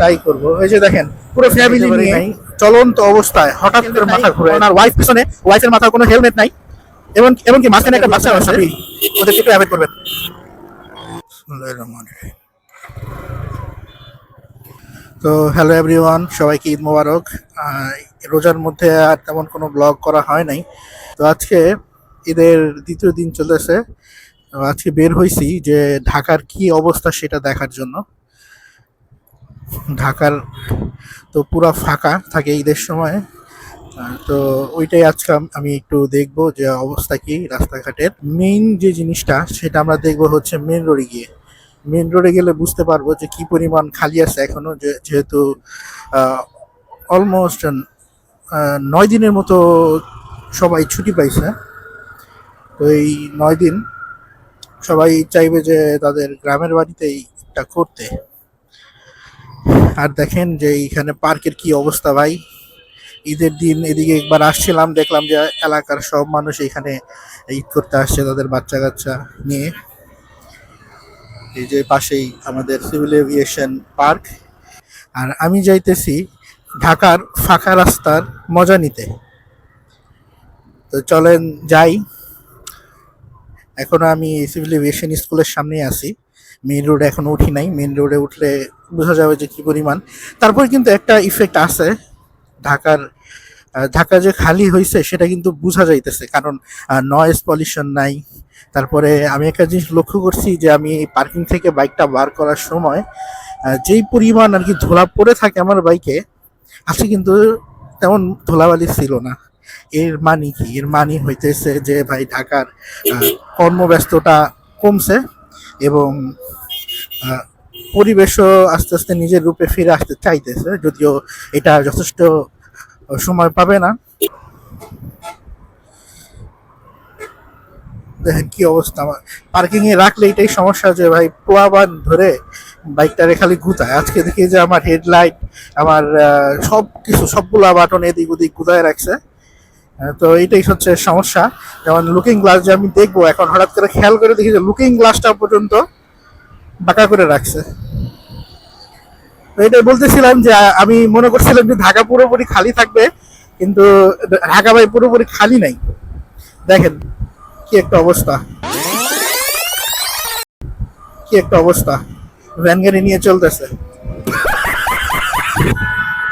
তাই করব। এই যে দেখেন পুরো ফ্যামিলি নিয়ে চলন্ত অবস্থায় হঠাৎ করে মাথা ঘুরে ওনার ওয়াইফ পিছনে ওয়াইফের মাথার কোনো হেলমেট নাই। এবং এমনকি মাঝখানে একটা বাচ্চা আছে? ওদেরকে একটু অ্যাভয়েড করবেন। তো হ্যালো এভরিওয়ান সবাইকে ঈদ মোবারক। রোজার মধ্যে আর তেমন কোনো ব্লগ করা হয় নাই। তো আজকে ঈদের দ্বিতীয় দিন চলেছে আজকে বের হয়েছি যে ঢাকার কি অবস্থা সেটা দেখার জন্য। ঢাকার তো পুরো ফাঁকা থাকে ঈদের সময়। তো ওইটাই আজকে আমি একটু দেখব যে অবস্থা কি রাস্তাঘাটের। মেইন যে জিনিসটা, সেটা আমরা দেখব হচ্ছে মেন রোডে গিয়ে। মেন রোডে গেলে বুঝতে পারব যে কি পরিমাণ খালি আছে এখনও, যে- যেহেতু অলমোস্ট নয় দিনের মতো সবাই ছুটি পাইছে। তো এই নয় দিন সবাই চাইবে যে তাদের গ্রামের বাড়িতেই এটা করতে। আর দেখেন যে এইখানে পার্কের কি অবস্থা ভাই। ঈদের দিন এদিকে একবার আসছিলাম, দেখলাম যে এলাকার সব মানুষ এখানে ঈদ করতে আসছে তাদের বাচ্চা কাচ্চা নিয়ে। এই যে পাশেই আমাদের সিভিল এভিয়েশন পার্ক। আর আমি যাইতেছি ঢাকার ফাঁকা রাস্তার মজা নিতে। তো চলেন যাই। এখনও আমি সিভিল এভিয়েশন স্কুলের সামনেই আছি। মেইন রোডে এখনও উঠি নাই। মেইন রোডে উঠলে বোঝা যাবে যে কি পরিমাণ। তারপর কিন্তু একটা ইফেক্ট আছে, ঢাকার ঢাকা যে খালি হয়েছে সেটা কিন্তু বোঝা যাইতেছে, কারণ নয়েজ পলিউশন নাই। তারপরে আমি একটা জিনিস লক্ষ্য করছি যে আমি এই পার্কিং থেকে বাইকটা বার করার সময় যেই পরিমাণ আর কি ধোলা পড়ে থাকে আমার বাইকে আজকে কিন্তু তেমন ধোলাবালি ছিল না। এর মানে কি? এর মানে হইতেছে যে ভাই ঢাকার কর্মব্যস্ততা কমছে এবং পরিবেশও আস্তে আস্তে নিজের রূপে ফিরে আসতে চাইতেছে, যদিও এটা যথেষ্ট সময় পাবে না। দেখেন কি অবস্থা আমার। পার্কিং এ রাখলে এটাই সমস্যা যে ভাই পোয়াবান ধরে বাইকটারে খালি গুতায়। আজকে দেখি যে আমার হেডলাইট, আমার সব কিছু সবগুলা বাটন এদিক ওদিক গুতায় রাখছে। তো এটাই হচ্ছে সমস্যা। যেমন লুকিং গ্লাস যে আমি দেখব, এখন হঠাৎ করে খেয়াল করে দেখি যে লুকিং গ্লাসটা পর্যন্ত বাঁকা করে রাখছে। এটাই বলতেছিলাম যে আমি মনে করছিলাম যে, ঢাকা পুরোপুরি খালি থাকবে, কিন্তু ঢাকা ভাই পুরোপুরি খালি নাই। দেখেন, কি একটা অবস্থা। কি একটা অবস্থা। ভ্যান গাড়ি নিয়ে চলতেছে।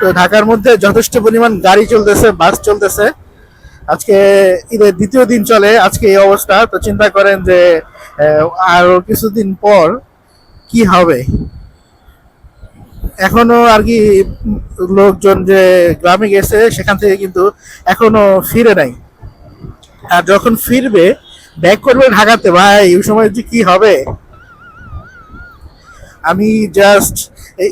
তো ঢাকার মধ্যে যথেষ্ট পরিমাণ গাড়ি চলতেছে, বাস চলতেছে। আজকে ঈদের দ্বিতীয় দিন চলে, আজকে এই অবস্থা। তো চিন্তা করেন যে আরও কিছুদিন পর কি হবে? এখনও আর কি লোকজন যে গ্রামে গেছে, সেখান থেকে কিন্তু এখনও ফিরে নাই। আর যখন ফিরবে ব্যাক করবে ঢাকাতে, ভাই ওই সময় যে কি হবে? আমি জাস্ট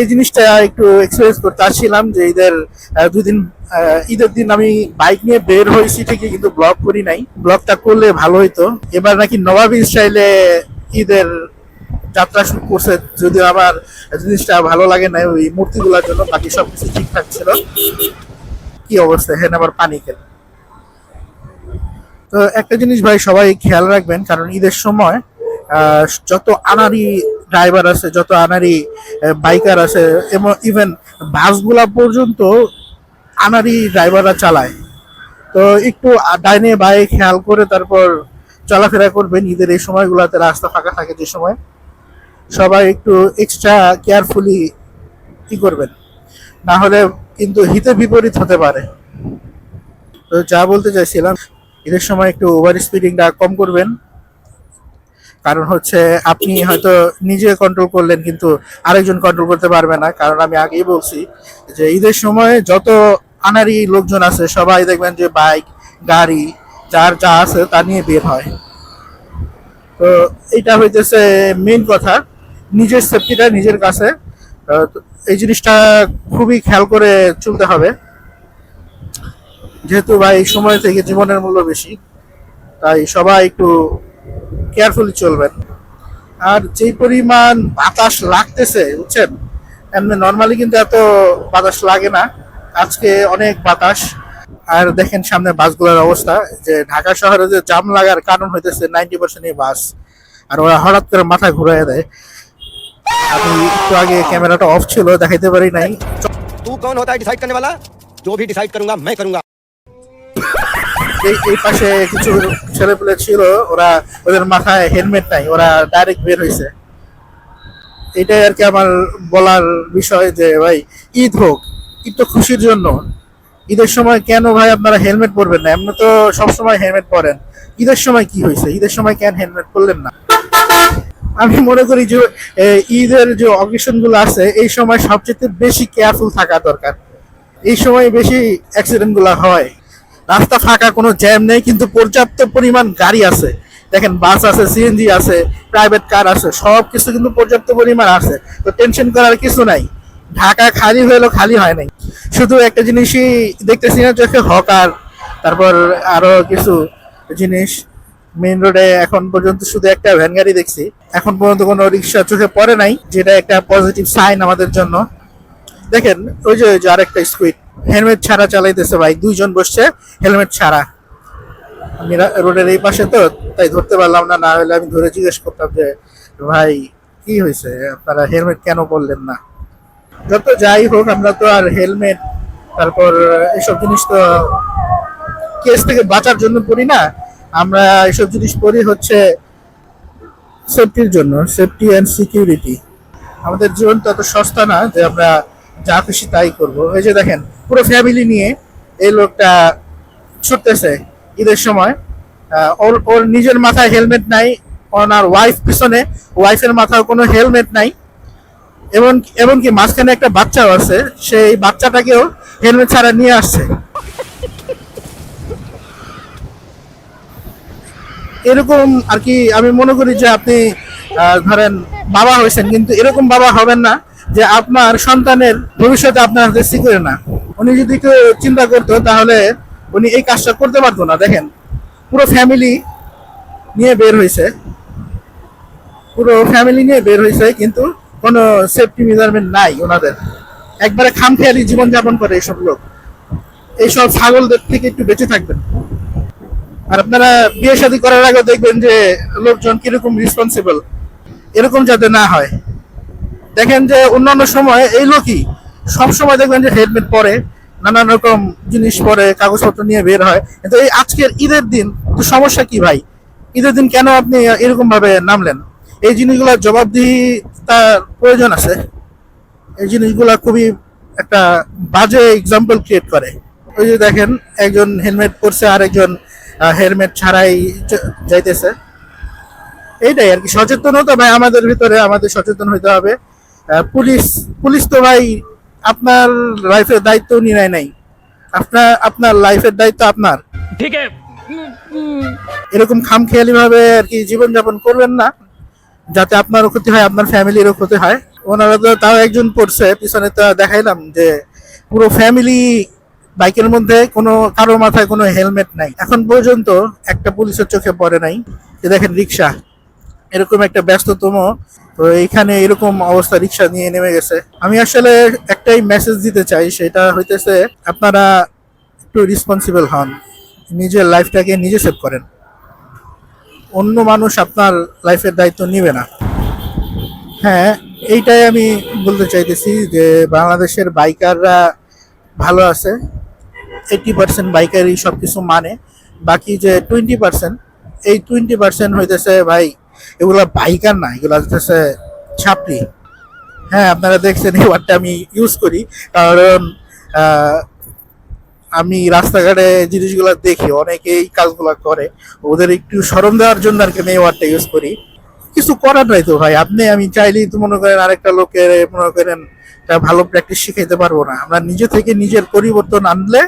এই জিনিসটা একটু এক্সপিরিয়েন্স করতে আসছিলাম যে ঈদের দুদিন ঈদের দিন আমি বাইক নিয়ে বের হয়েছি ঠিকই, কিন্তু ব্লগ করি নাই। ব্লগটা করলে ভালো হইতো। এবার নাকি নবাবী স্টাইলে ঈদের যাত্রা শুরু করছে, যদিও আমার জিনিসটা ভালো লাগে না ওই মূর্তিগুলোর জন্য বাকি সব কিছু ঠিকঠাক ছিল। কি অবস্থা? হ্যাঁ আবার পানি খেল তো একটা জিনিস ভাই, সবাই খেয়াল রাখবেন, কারণ ঈদের সময় যত আনারি ড্রাইভার আছে, যত আনারি বাইকার আছে, এবং ইভেন বাসগুলা পর্যন্ত আনারি ড্রাইভাররা চালায়। তো একটু ডাইনে বাই খেয়াল করে তারপর চলাফেরা করবেন, ঈদের এই সময়গুলোতে রাস্তা ফাঁকা থাকে যে সময়। সবাই একটু এক্সট্রা কেয়ারফুলি কি করবেন। না হলে কিন্তু হিতে বিপরীত হতে পারে। তো যা বলতে চাইছিলাম, ঈদের সময় একটু ওভার স্পিডিংটা কম করবেন। কারণ হচ্ছে আপনি হয়তো নিজে কন্ট্রোল করলেন, কিন্তু আরেকজন কন্ট্রোল করতে পারবে না। কারণ আমি আগেই বলছি যে ঈদের সময় যত আনারি লোকজন আছে, সবাই দেখবেন যে বাইক গাড়ি, যার যা আছে তা নিয়ে বের হয়। তো এটা হইতেছে মেন কথা। নিজের সেফটিটা নিজের কাছে। এই জিনিসটা খুবই খেয়াল করে চলতে হবে। যেহেতু ভাই, এই সময় থেকে জীবনের মূল্য বেশি, তাই সবাই একটু কেয়ারফুলি চলবেন। আর যেই পরিমাণ বাতাস লাগতেছে, বুঝছেন? এমনি নর্মালি কিন্তু এত বাতাস লাগে না। আজকে অনেক বাতাস। আর দেখেন সামনে বাসগুলোর অবস্থা, যে ঢাকা শহরে যে জাম লাগার কারণ হইতেছে নাইনটি পার্সেন্ট বাস। আর ওরা হঠাৎ করে মাথা ঘুরাই দেয়। আমি একটু আগে ক্যামেরাটা অফ ছিল দেখাইতে পারি নাই तू कौन होता है डिसाइड करने वाला जो भी डिसाइड करूंगा मैं करूंगा এই এই পাশে কিছু ছেলেপেলে ছিল ওরা ওদের মাথায় হেলমেট নাই ওরা ডাইরেক্ট বের হয়েছে এটাই আর কি আমার বলার বিষয় যে ভাই ঈদ হোক ঈদ তো খুশির জন্য ঈদের সময় কেন ভাই আপনারা হেলমেট পরবেন না এমনি তো সবসময় হেলমেট পরেন ঈদের সময় কি হয়েছে ঈদের সময় কেন হেলমেট পরলেন না আমি মনে করি যে ঈদের যে অকেশনগুলো আছে, এই সময় সবচেয়ে বেশি কেয়ারফুল থাকা দরকার। এই সময় বেশি অ্যাক্সিডেন্টগুলো হয়। রাস্তা ফাঁকা, কোনো জ্যাম নেই, কিন্তু পর্যাপ্ত পরিমাণ গাড়ি আছে। দেখেন বাস আছে সিএনজি আছে প্রাইভেট কার আছে সব কিছু কিন্তু পর্যাপ্ত পরিমাণ আছে। তো টেনশন করার কিছু নাই। ঢাকা খালি হলেও খালি হয় নাই। শুধু একটা জিনিসই দেখতেছি না, চোখে হকার, তারপর আরও কিছু জিনিস। মেইন রোডে এখন পর্যন্ত শুধু একটা ভ্যান গাড়ি দেখছি। এখন পর্যন্ত কোনো রিক্সা চোখে পড়ে নাই, যেটা একটা পজিটিভ সাইন আমাদের জন্য। দেখেন, ওই যে ওই যে আরেকটা স্কুইড হেলমেট ছাড়া চালাইতেছে ভাই, দুইজন বসছে হেলমেট ছাড়া। আমি রোডের এই পাশে তো, তাই ধরতে পারলাম না না হলে আমি ধরে জিজ্ঞেস করতাম যে, ভাই, কি হয়েছে? আপনারা হেলমেট কেন বললেন না? যত যাই হোক, আমরা তো আর হেলমেট তারপর এসব জিনিস তো কেস থেকে বাঁচার জন্য পড়ি না। আমরা এসব জিনিস পড়ি হচ্ছে সেফটির জন্য সেফটি অ্যান্ড সিকিউরিটি আমাদের জীবন তো এত সস্তা না যে আমরা যা খুশি তাই করব। এই যে দেখেন, পুরো ফ্যামিলি নিয়ে এই লোকটা ছুটতেছে ঈদের সময়। ওর ওর নিজের মাথায় হেলমেট নাই, ওনার ওয়াইফ পিছনে ওয়াইফের মাথায় কোনো হেলমেট নাই। এবং এমনকি মাঝখানে একটা বাচ্চাও আছে, সেই বাচ্চাটাকেও হেলমেট ছাড়া নিয়ে আসছে। এরকম আর কি আমি মনে করি যে আপনি ধরেন বাবা হয়েছেন, কিন্তু এরকম বাবা হবেন না যে আপনার সন্তানের ভবিষ্যতে আপনার হাতে সিকিউর না। উনি যদি একটু চিন্তা করতো, তাহলে উনি এই কাজটা করতে পারতো না। দেখেন, পুরো ফ্যামিলি নিয়ে বের হয়েছে। পুরো ফ্যামিলি নিয়ে বের হয়েছে, কিন্তু কোনো সেফটি মেজারমেন্ট নাই ওনাদের। একবারে খামখেয়ালি জীবনযাপন করে এইসব লোক। এইসব ছাগলদের থেকে একটু বেঁচে থাকবেন। আর আপনারা বিয়ে শাদী করার আগে দেখবেন যে লোকজন কীরকম রেসপন্সিবল এরকম যাতে না হয়। দেখেন যে অন্যান্য সময় এই লোকই সব সময় দেখবেন যে হেলমেট পরে, নানান রকম জিনিস পরে, কাগজপত্র নিয়ে বের হয়। কিন্তু এই আজকের ঈদের দিন, তো সমস্যা কি ভাই? ঈদের দিন কেন আপনি এরকম ভাবে নামলেন? এই জিনিসগুলোর জবাবদিহি তার প্রয়োজন আছে। এই জিনিসগুলা খুবই একটা বাজে এক্সাম্পল ক্রিয়েট করে। ওই যে দেখেন, একজন হেলমেট পরছে আর একজন হেলমেট ছাড়াই যাইতেছে। এইটাই আর কি সচেতনতা ভাই আমাদের ভিতরে আমাদের সচেতন হইতে হবে। পুলিশ পুলিশ তো ভাই আপনার লাইফের দায়িত্ব নিয়ে নাই। আপনার আপনার লাইফের দায়িত্ব আপনার। ঠিক এরকম খামখেয়ালি ভাবে আর কি জীবনযাপন করবেন না যাতে আপনারও ক্ষতি হয় আপনার ফ্যামিলিরও ক্ষতি হয়। ওনারা তো তাও একজন পড়ছে পিছনে তো দেখাইলাম যে পুরো ফ্যামিলি বাইকের মধ্যে কোনো, কারোর মাথায় কোনো হেলমেট নাই। এখন পর্যন্ত একটা পুলিশের চোখে পড়ে নাই। যে দেখেন রিক্সা এরকম একটা ব্যস্ততম, তো এইখানে এরকম অবস্থা রিক্সা নিয়ে নেমে গেছে। আমি আসলে একটাই মেসেজ দিতে চাই, সেটা হইতেছে আপনারা একটু রেসপন্সিবল হন। নিজের লাইফটাকে নিজে সেভ করেন। অন্য মানুষ আপনার লাইফের দায়িত্ব নিবে না। হ্যাঁ এইটাই আমি বলতে চাইতেছি যে বাংলাদেশের বাইকাররা ভালো আছে। এইটি পার্সেন্ট বাইকারই সব কিছু মানে। বাকি যে টোয়েন্টি পার্সেন্ট এই টোয়েন্টি পার্সেন্ট হইতেছে ভাই, এগুলা বাইকার না, এগুলা হইতেছে ছাপড়ি হ্যাঁ আপনারা দেখছেন এই ওয়ার্ডটা আমি ইউজ করি, কারণ আমি রাস্তাঘাটে জিনিসগুলো দেখি অনেকে এই কাজগুলো করে। ওদের একটু সরম দেওয়ার জন্য আর কি আমি এই ওয়ার্ডটা ইউজ করি। কিছু করার নাই তো ভাই, আপনি আমি চাইলেই তো মনে করেন আরেকটা লোকের, মনে করেন ভালো প্র্যাকটিস শিখাইতে পারব না। আমরা নিজে থেকে নিজের পরিবর্তন আনলে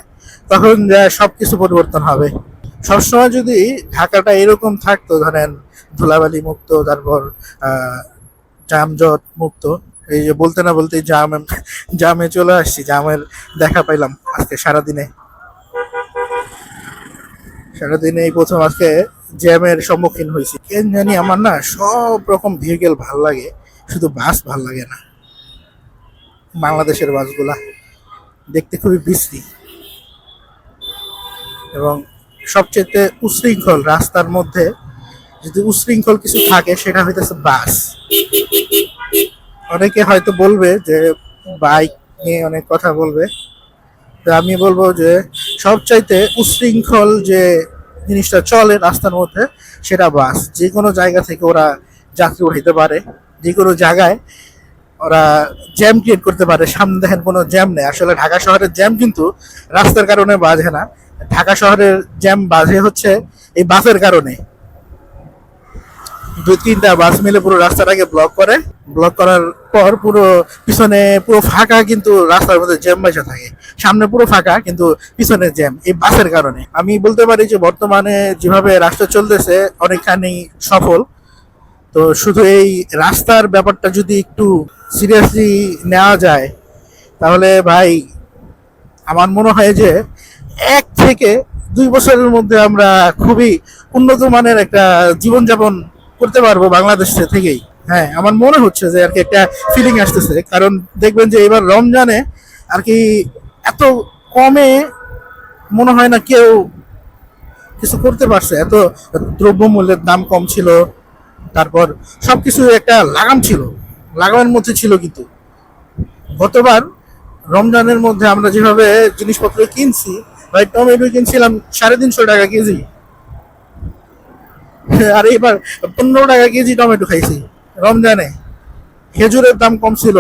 তখন সবকিছু পরিবর্তন হবে। সবসময় যদি ঢাকাটা এরকম থাকতো, ধরেন ধুলাবালি মুক্ত, তারপর যানজট মুক্ত, এই যে বলতে না বলতে জাম, জামে চলে আসছি, জামের দেখা পাইলাম আজকে, সারাদিনে। সারাদিনে এই প্রথম আজকে জ্যামের সম্মুখীন হয়েছি। কেন জানি আমার না সব রকম ভেহিকেল ভালো লাগে, শুধু বাস ভালো লাগে না। বাংলাদেশের বাসগুলা দেখতে খুবই বিশ্রী। এবং সবচেয়ে উশৃঙ্খল রাস্তার মধ্যে যদি উশৃঙ্খল কিছু থাকে, সেটা হইতেছে বাস। অনেকে হয়তো বলবে যে, বাইক নিয়ে অনেক কথা বলবে। তো আমি বলব যে, সবচাইতে উশৃঙ্খল যে জিনিসটা চলে রাস্তার মধ্যে, সেটা বাস। যে কোনো জায়গা থেকে ওরা যাত্রী উঠাইতে পারে, যে কোনো জায়গায় ওরা জ্যাম ক্রিয়েট করতে পারে। সামনে দেখেন কোনো জ্যাম নেই। আসলে ঢাকা শহরের জ্যাম কিন্তু রাস্তার কারণে বাজে না। ঢাকা শহরের জ্যাম বাজে হচ্ছে এই বাসের কারণে। দুই, তিনটা বাস মিলে পুরো রাস্তাটাকে ব্লক করে। ব্লক করার পর পুরো পিছনে পুরো ফাঁকা কিন্তু রাস্তার মধ্যে জ্যাম বসে থাকে। সামনে পুরো ফাঁকা কিন্তু পিছনে জ্যাম এই বাসের কারণে। আমি বলতে পারি যে বর্তমানে যেভাবে রাস্তা চলতেছে অনেকখানি সফল। তো শুধু এই রাস্তার ব্যাপারটা যদি একটু সিরিয়াসলি নেওয়া যায়, তাহলে ভাই, আমার মনে হয় যে এক থেকে দুই বছরের মধ্যে আমরা খুবই উন্নত মানের একটা জীবনযাপন করতে পারব বাংলাদেশ থেকেই। হ্যাঁ আমার মনে হচ্ছে যে আর কি একটা ফিলিং আসতেছে। কারণ দেখবেন যে এবার রমজানে আর কি এত কমে মনে হয় না কেউ কিছু করতে পারছে। এত দ্রব্যমূল্যের দাম কম ছিল, তারপর সবকিছু একটা লাগাম ছিল। লাগামের মধ্যে ছিল কিন্তু। গতবার রমজানের মধ্যে আমরা যেভাবে জিনিসপত্র কিনছি ভাই টমেটো কিনছিলাম সাড়ে তিনশো টাকা কেজি। আর এবার পনেরো টাকা কেজি টমেটো খাইছি, রমজানে। খেজুরের দাম কম ছিল,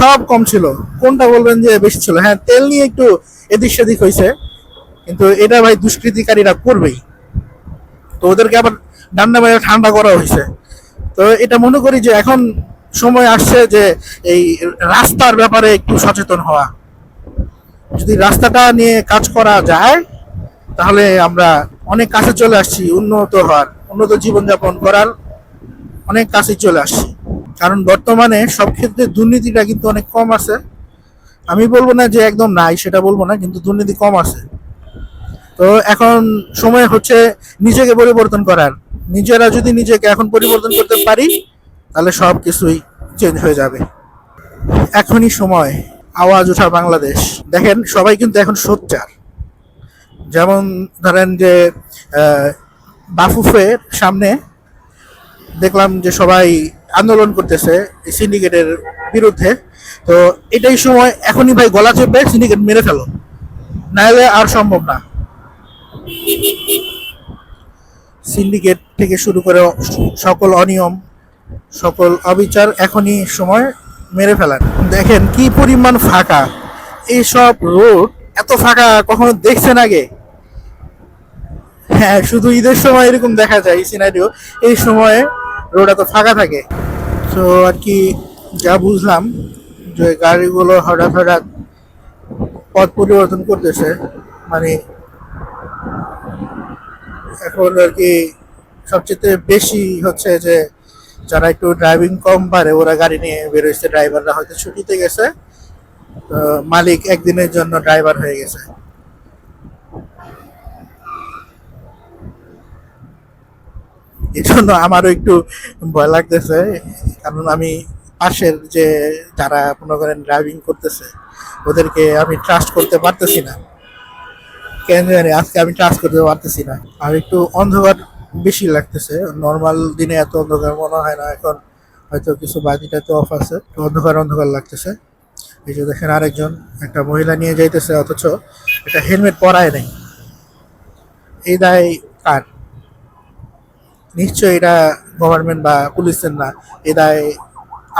সব কম ছিল। কোনটা বলবেন যে বেশি ছিল? হ্যাঁ তেল নিয়ে একটু এদিক সেদিক হয়েছে কিন্তু এটা ভাই দুষ্কৃতিকারীরা করবেই। তো ওদেরকে আবার ডান্ডা মেরে ঠান্ডা করা হয়েছে তো এটা মনে করি যে এখন সময় আসছে যে এই রাস্তার ব্যাপারে একটু সচেতন হওয়া। যদি রাস্তাটা নিয়ে কাজ করা যায়, তাহলে আমরা অনেক কাছে চলে আসছি, উন্নত হওয়ার, উন্নত জীবনযাপন করার অনেক কাছে চলে আসছি। কারণ বর্তমানে সব ক্ষেত্রে দুর্নীতিটা কিন্তু অনেক কম আছে। আমি বলব না যে একদম নাই, সেটা বলব না, কিন্তু দুর্নীতি কম আছে। তো এখন সময় হচ্ছে নিজেকে পরিবর্তন করার। নিজেরা যদি নিজেকে এখন পরিবর্তন করতে পারি, তাহলে সব কিছুই চেঞ্জ হয়ে যাবে। এখনই সময়। আওয়াজ ওঠা বাংলাদেশ। দেখেন, সবাই কিন্তু এখন সোচ্চার। যেমন ধরেন যে বাফুফের সামনে দেখলাম যে সবাই আন্দোলন করতেছে সিন্ডিকেটের বিরুদ্ধে। তো এটাই সময় এখনই ভাই গলা চেপে সিন্ডিকেট মেরে ফেলো। নাহলে আর সম্ভব না। সিন্ডিকেট থেকে শুরু করে সকল অনিয়ম, সকল অবিচার এখনই সময় মেরে ফেলার দেখেন কি পরিমাণ ফাঁকা। এইসব রোড এত ফাঁকা কখনো দেখছেন আগে? হ্যাঁ শুধু ঈদের সময় এরকম দেখা যায়, এই সিনারিও এই সময়ে রোড এত ফাঁকা থাকে। তো আর কি যা বুঝলাম যে গাড়িগুলো হঠাৎ হঠাৎ পথ পরিবর্তন করতেছে। মানে এখন আর কি সবচেয়ে বেশি হচ্ছে যে যারা একটু ড্রাইভিং কম পারে, ওরা গাড়ি নিয়ে বেরোচ্ছে ড্রাইভাররা হয়তো ছুটিতে গেছে। মালিক একদিনের জন্য ড্রাইভার হয়ে গেছে। এই জন্য আমারও একটু ভয় লাগতেছে, কারণ আমি পাশের যে যারা মনে করেন ড্রাইভিং করতেছে, ওদেরকে আমি ট্রাস্ট করতে পারতেছি না। কেন জানি আজকে আমি ট্রাস্ট করতে পারতেছি না। আর একটু অন্ধকার বেশি লাগতেছে। নর্মাল দিনে এত অন্ধকার মনে হয় না, এখন হয়তো কিছু বাতিটা তো অফ আছে অন্ধকার অন্ধকার লাগতেছে। এই যে দেখেন আরেকজন, একটা মহিলা নিয়ে যাইতেছে, অথচ এটা হেলমেট পরায় নেই। এই দায় কার? নিশ্চয়ই এটা গভর্নমেন্ট বা পুলিশের না এ দায়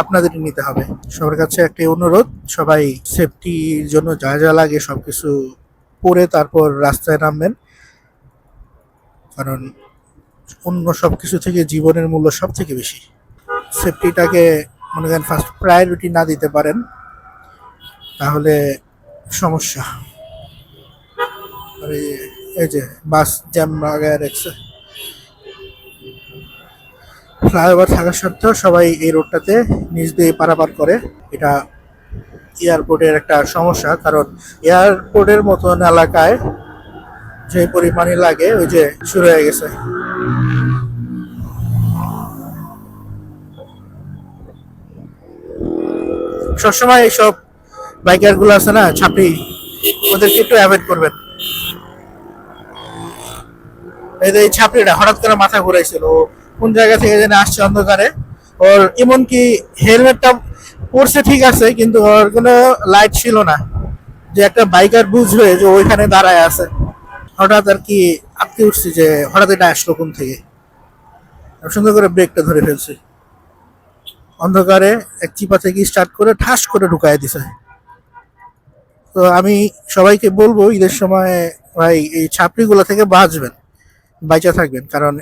আপনাদেরই নিতে হবে। সবার কাছে একটি অনুরোধ, সবাই সেফটির জন্য যা যা লাগে সবকিছু পরে তারপর রাস্তায় নামবেন। কারণ অন্য সব কিছু থেকে জীবনের মূল্য সব থেকে বেশি। সেফটিটাকে মনে করেন ফার্স্ট প্রায়োরিটি না দিতে পারেন, তাহলে সমস্যা। এই যে বাস জ্যাম লাগায় রাখছে ফ্লাইওভার থাকা সত্ত্বেও সবাই এই রোডটাতে নিজ দিয়ে পারাপার করে। এটা এয়ারপোর্টের একটা সমস্যা, কারণ এয়ারপোর্টের মতন এলাকায় যে পরিমাণে লাগে, ওই যে শুরু হয়ে গেছে। সবসময় এইসব বাইকারগুলো আছে না ছাপড়ি ওদেরকে একটু অ্যাভয়েড করবেন। এই যে এই ছাপড়িটা হঠাৎ করে মাথা ঘুরাইছিল, ও কোন জায়গা থেকে যেন আসছে অন্ধকারে, ওর এমনকি হেলমেটটা পড়ছে ঠিক আছে, কিন্তু ওর কোনো লাইট ছিল না। যে একটা বাইকার বুঝবে যে ওইখানে দাঁড়ায় আছে। হঠাৎ আর কি আটকে উঠছি যে হঠাৎ এটা আসলো কোন থেকে। সুন্দর করে ব্রেকটা ধরে ফেলছি। অন্ধকারে এক চিপা থেকে স্টার্ট করে ঠাস করে ঢুকায় দিছে। তো আমি সবাইকে বলব, ঈদের সময় ভাই এই ছাপড়িগুলো থেকে বাঁচবেন, বাইচা থাকবেন। কারণ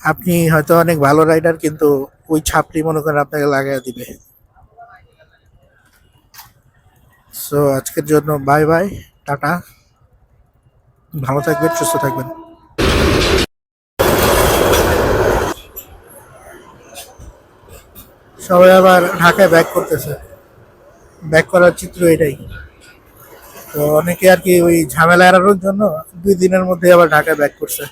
আপনি হয়তো অনেক ভালো রাইডার কিন্তু ওই ছাপড়ি মনে করেন আপনাকে লাগাই দিবে। সো আজকের জন্য বাই বাই টাটা। ভালো থাকবেন, সুস্থ থাকবেন। সবাই আবার ঢাকায় ব্যাক করতেছে। ব্যাক করার চিত্র এটাই। তো অনেকে আর কি ওই ঝামেলা এড়ানোর জন্য দুই দিনের মধ্যে আবার ঢাকায় ব্যাক করছে।